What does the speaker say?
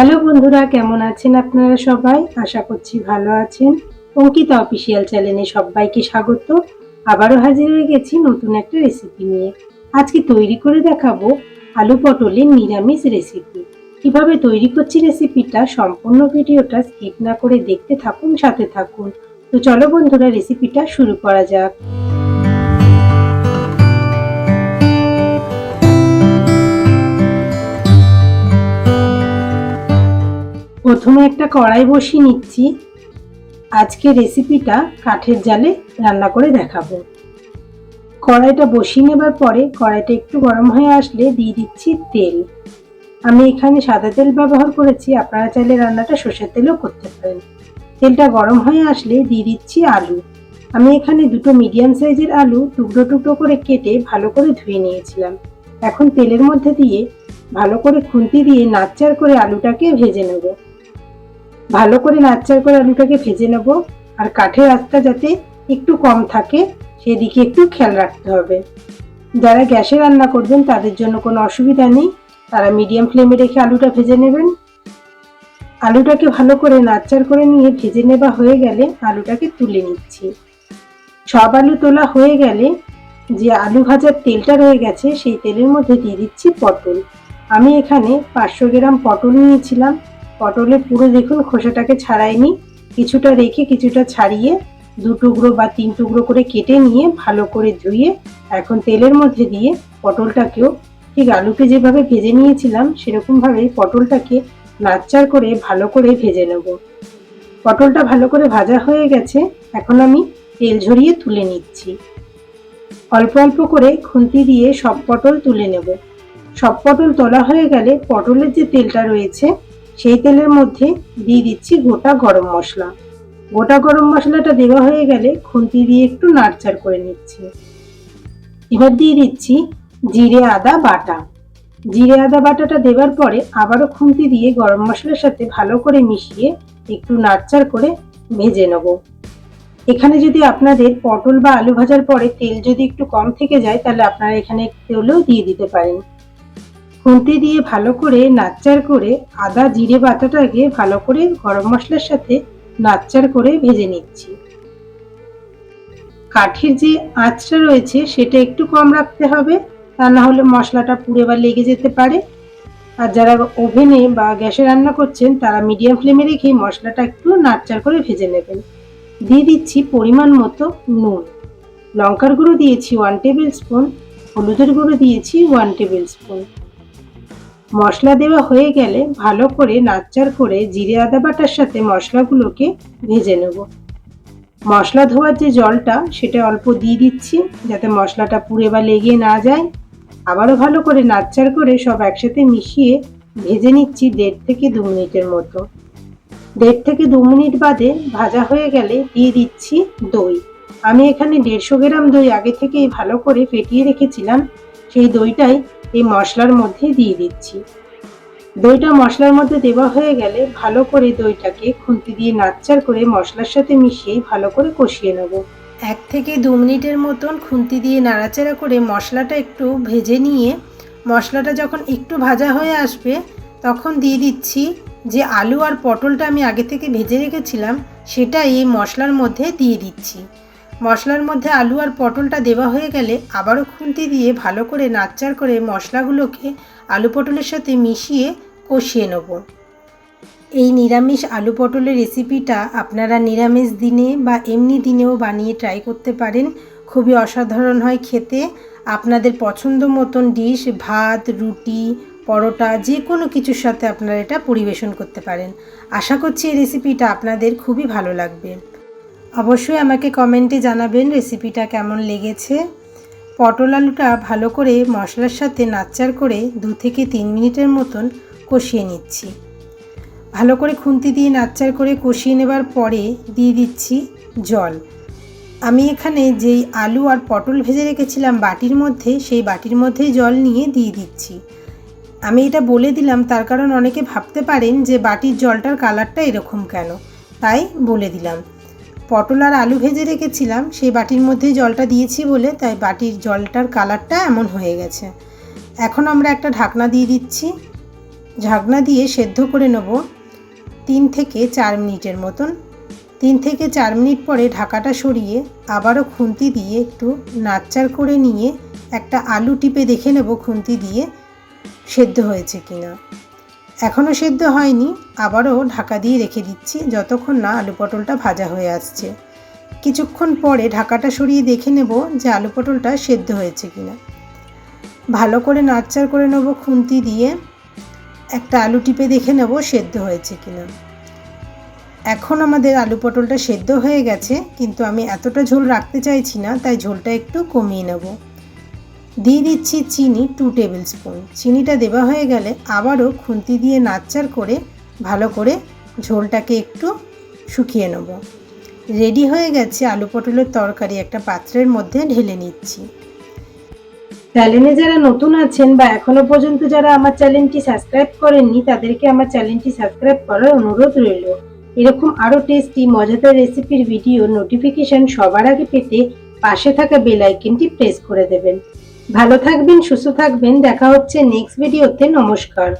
Hello বন্ধুরা, কেমন আছেন আপনারা সবাই? আশা করছি ভালো আছেন। অঙ্কিতা অফিসিয়াল চ্যানেলে সবাইকে স্বাগত। আবারও হাজির হয়ে গেছি নতুন একটা রেসিপি নিয়ে। আজকে তৈরি করে দেখাবো আলু পটলের নিরামিষ রেসিপি কীভাবে তৈরি করছি রেসিপিটা সম্পূর্ণ ভিডিওটা স্কিপ না করে দেখতে থাকুন, সাথে থাকুন। তো চলো বন্ধুরা রেসিপিটা শুরু করা যাক। প্রথমে একটা কড়াই বসিয়ে নিচ্ছি। আজকে রেসিপিটা কাঠের জালে রান্না করে দেখাবো। কড়াইটা বসিয়ে নেবার পরে কড়াইটা একটু গরম হয়ে আসলে দিয়ে দিচ্ছি তেল। আমি এখানে সাদা তেল ব্যবহার করেছি, আপনারা চাইলে রান্নাটা সর্ষের তেলও করতে পারেন। তেলটা গরম হয়ে আসলে দিয়ে দিচ্ছি আলু। আমি এখানে দুটো মিডিয়াম সাইজের আলু টুকরো টুকরো করে কেটে ভালো করে ধুয়ে নিয়েছিলাম। এখন তেলের মধ্যে দিয়ে ভালো করে খুন্তি দিয়ে নাচ্চার করে আলুটাকে ভেজে নেব। ভালো করে নাচ্চার করে আলুটাকে ভেজে নেব। আর কাঠের আঁচটা যাতে একটু কম থাকে, সেদিকে একটু খেয়াল রাখতে হবে। যারা গ্যাসে রান্না করবেন, তাদের জন্য কোনো অসুবিধা নেই। তারা মিডিয়াম ফ্লেমে রেখে আলুটা ভেজে নেবেন। আলুটাকে ভালো করে নাচ্চার করে নিয়ে ভেজে নেওয়া হয়ে গেলে আলুটাকে তুলে নিচ্ছি। সব আলু তোলা হয়ে গেলে যে আলু ভাজার তেলটা রয়ে গেছে, সেই তেলের মধ্যে দিয়ে দিচ্ছি পটল। আমি এখানে পাঁচশো গ্রাম পটল নিয়েছিলাম। পটলের পুরো দেখুন খোসাটাকে ছাড়াইনি কিছুটা রেখে কিছুটা ছাড়িয়ে দু টুকরো বা তিন টুকরো করে কেটে নিয়ে ভালো করে ধুয়ে এখন তেলের মধ্যে দিয়ে পটলটাকেও ঠিক আলুকে যেভাবে ভেজে নিয়েছিলাম সেরকমভাবে পটলটাকে নাচ্চার করে ভালো করে ভেজে নেব। পটলটা ভালো করে ভাজা হয়ে গেছে, এখন আমি তেল ঝরিয়ে তুলে নিচ্ছি। অল্প অল্প করে খুন্তি দিয়ে সব পটল তুলে নেব। সব পটল তোলা হয়ে গেলে পটলের যে তেলটা রয়েছে সেই তেলের মধ্যে দিয়ে দিচ্ছি গোটা গরম মশলা। গোটা গরম মশলাটা দেওয়া হয়ে গেলে খুন্তি দিয়ে একটু নাড়চাড় করে নিচ্ছি। এবার দিয়ে দিচ্ছি জিরে, আদা, বাটা। জিরে, আদা, বাটাটা দেওয়ার পরে আবারও খুন্তি দিয়ে গরম মশলার সাথে ভালো করে মিশিয়ে একটু নাড়চাড় করে ভেজে নেব। এখানে যদি আপনাদের পটল বা আলু ভাজার পরে তেল যদি একটু কম থেকে যায়, তাহলে আপনারা এখানে তেলও দিয়ে দিতে পারেন। খুন্তি দিয়ে ভালো করে নাচ্চার করে আদা, জিরে বাটাটাকে ভালো করে গরম মশলার সাথে নাচ্চার করে ভেজে নিচ্ছি। কাঠের যে আঁচটা রয়েছে সেটা একটু কম রাখতে হবে, তা না হলে মশলাটা পুড়ে বা লেগে যেতে পারে। আর যারা ওভেনে বা গ্যাসে রান্না করছেন, তারা মিডিয়াম ফ্লেমে রেখে মশলাটা একটু নাড়চাড় করে ভেজে নেবেন। দিয়ে দিচ্ছি পরিমাণ মতো নুন। লঙ্কার গুঁড়ো দিয়েছি ওয়ান টেবিল স্পুন হলুদের গুঁড়ো দিয়েছি ওয়ান টেবিল স্পুন মশলা দেওয়া হয়ে গেলে ভালো করে নাচ্চার করে জিরে আদা বাটার সাথে মশলাগুলোকে ভেজে নেব। মশলা ধোয়ার যে জলটা, সেটা অল্প দিয়ে দিচ্ছি যাতে মশলাটা পুড়ে বা লেগে না যায়। আবারও ভালো করে নাচ্চার করে সব একসাথে মিশিয়ে ভেজে নিচ্ছি দেড় থেকে দু মিনিটের মতো। দেড় থেকে দু মিনিট বাদে ভাজা হয়ে গেলে দিয়ে দিচ্ছি দই। আমি এখানে দেড়শো গ্রাম দই আগে থেকেই ভালো করে ফেটিয়ে রেখেছিলাম। সেই দইটাই এই মশলার মধ্যে দিয়ে দিচ্ছি। দইটা মশলার মধ্যে দেওয়া হয়ে গেলে ভালো করে দইটাকে খুন্তি দিয়ে নাচ্চার করে মশলার সাথে মিশিয়ে ভালো করে কষিয়ে নেব। এক থেকে দু মিনিটের মতন খুন্তি দিয়ে নাড়াচাড়া করে মশলাটা একটু ভেজে নিয়ে মশলাটা যখন একটু ভাজা হয়ে আসবে, তখন দিয়ে দিচ্ছি যে আলু আর পটলটা আমি আগে থেকে ভেজে রেখেছিলাম, সেটা এই মশলার মধ্যে দিয়ে দিচ্ছি। মশলার মধ্যে আলু আর পটলটা দেওয়া হয়ে গেলে আবারও খুন্তি দিয়ে ভালো করে নাচ্চার করে মশলাগুলোকে আলু পটলের সাথে মিশিয়ে কষিয়ে নেব। এই নিরামিষ আলু পটলের রেসিপিটা আপনারা নিরামিষ দিনে বা এমনি দিনেও বানিয়ে ট্রাই করতে পারেন। খুবই অসাধারণ হয় খেতে। আপনাদের পছন্দ মতন ডিশ ভাত, রুটি, পরোটা, যে কোনো কিছুর সাথে আপনারা এটা পরিবেশন করতে পারেন। আশা করছি এই রেসিপিটা আপনাদের খুবই ভালো লাগবে। অবশ্যই আমাকে কমেন্টে জানাবেন রেসিপিটা কেমন লেগেছে। পটল আলুটা ভালো করে মশলার সাথে নাচ্চার করে দু থেকে তিন মিনিটের মতন কষিয়ে নিচ্ছি। ভালো করে খুন্তি দিয়ে নাচ্চার করে কষিয়ে নেবার পরে দিয়ে দিচ্ছি জল। আমি এখানে যেই আলু আর পটল ভেজে রেখেছিলাম বাটির মধ্যে, সেই বাটির মধ্যেই জল নিয়ে দিয়ে দিচ্ছি। আমি এটা বলে দিলাম, তার কারণ অনেকে ভাবতে পারেন যে বাটির জলটার কালারটা এরকম কেন। তাই বলে দিলাম। পটল আর আলু ভেজে রেখেছিলাম, সেই বাটির মধ্যেই জলটা দিয়েছি বলে, তাই বাটির জলটার কালারটা এমন হয়ে গেছে। এখন আমরা একটা ঢাকনা দিয়ে দিচ্ছি। ঢাকনা দিয়ে সেদ্ধ করে নেব তিন থেকে চার মিনিটের মতন। তিন থেকে চার মিনিট পরে ঢাকাটা সরিয়ে আবারও খুন্তি দিয়ে একটু নাচ্চার করে নিয়ে একটা আলু টিপে দেখে নেব খুন্তি দিয়ে সেদ্ধ হয়েছে কিনা। এখনও সেদ্ধ হয়নি, আবারও ঢাকা দিয়ে রেখে দিচ্ছি যতক্ষণ না আলু পটলটা ভাজা হয়ে আসছে। কিছুক্ষণ পরে ঢাকাটা সরিয়ে দেখে নেব যে আলু পটলটা সেদ্ধ হয়েছে কিনা। ভালো করে নাচ্চার করে নেব খুন্তি দিয়ে। একটা আলু টিপে দেখে নেব সেদ্ধ হয়েছে কিনা। এখন আমাদের আলু পটলটা সেদ্ধ হয়ে গেছে, কিন্তু আমি এতটা ঝোল রাখতে চাইছি না, তাই ঝোলটা একটু কমিয়ে নেব। দিয়ে দিচ্ছি চিনি টু টেবিল স্পুন চিনিটা দেওয়া হয়ে গেলে আবারও খুন্তি দিয়ে নাচ্চার করে ভালো করে ঝোলটাকে একটু শুকিয়ে নেব। রেডি হয়ে গেছে আলু পটলের তরকারি একটা পাত্রের মধ্যে ঢেলে নিচ্ছি। চ্যানেলে যারা নতুন আছেন বা এখনও পর্যন্ত যারা আমার চ্যানেলটি সাবস্ক্রাইব করেননি, তাদেরকে আমার চ্যানেলটি সাবস্ক্রাইব করার অনুরোধ রইল। এরকম আরও টেস্টি, মজাদার রেসিপির ভিডিও নোটিফিকেশন সবার আগে পেতে পাশে থাকা বেল আইকনটি প্রেস করে দেবেন। ভালো থাকবেন সুস্থ থাকবেন। দেখা হচ্ছে নেক্সট ভিডিওতে নমস্কার।